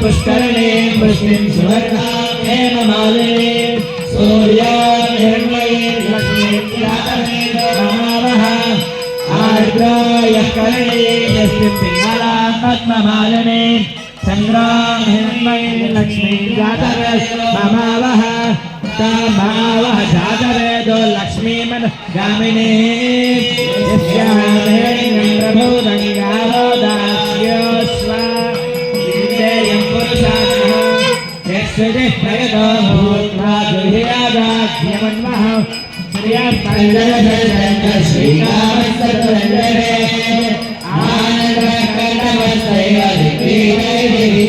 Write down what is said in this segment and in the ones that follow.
पुष्करणे वृष्टिं सुवर्णा हेममालिने सूर्या निर्मये लक्ष्मी महावः करणे यस्मिन् पिङ्गला पद्ममालिने। सङ्ग्राम हिरण्मये लक्ष्मी जातवः मावः जातवेदो लक्ष्मीमन गामिने यस्याः प्रभो गङ्गावो दास्योस्व विद्येयं पुरुषाः यस्यदे प्रयतो भूत्वा दुहिरागाध्यमन्वः श्रियात्मञ्जनशङ्कर श्रीकामस्तुरञ्जने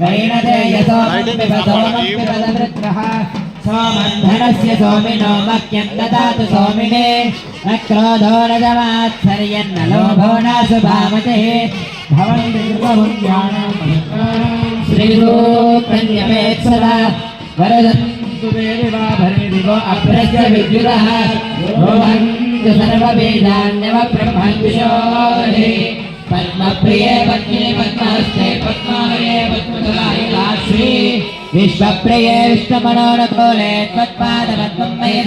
बृहस्पतिर्वरुणं धनमस्मे वैनदेयसो पिबसोमपिबदवृत्रः सोमन्धनस्य सोमिनो मह्यं ददातु सोमिने। न न जमात्सर्यन्न लोभो न सुभामतिः भवन्ति श्रीरूपन्यमेत्सदा वरदन्तु देवा भरे विद्युतः भवन्तु सर्ववेदान्यवब्रह्मविशोधे पद्मप्रिये पद्मिने पद्मास्ते पद्मालये पद्मकलायिकाश्री विश्वप्रिये विश्वमनोरकोले त्वत्पादपद्मं मयि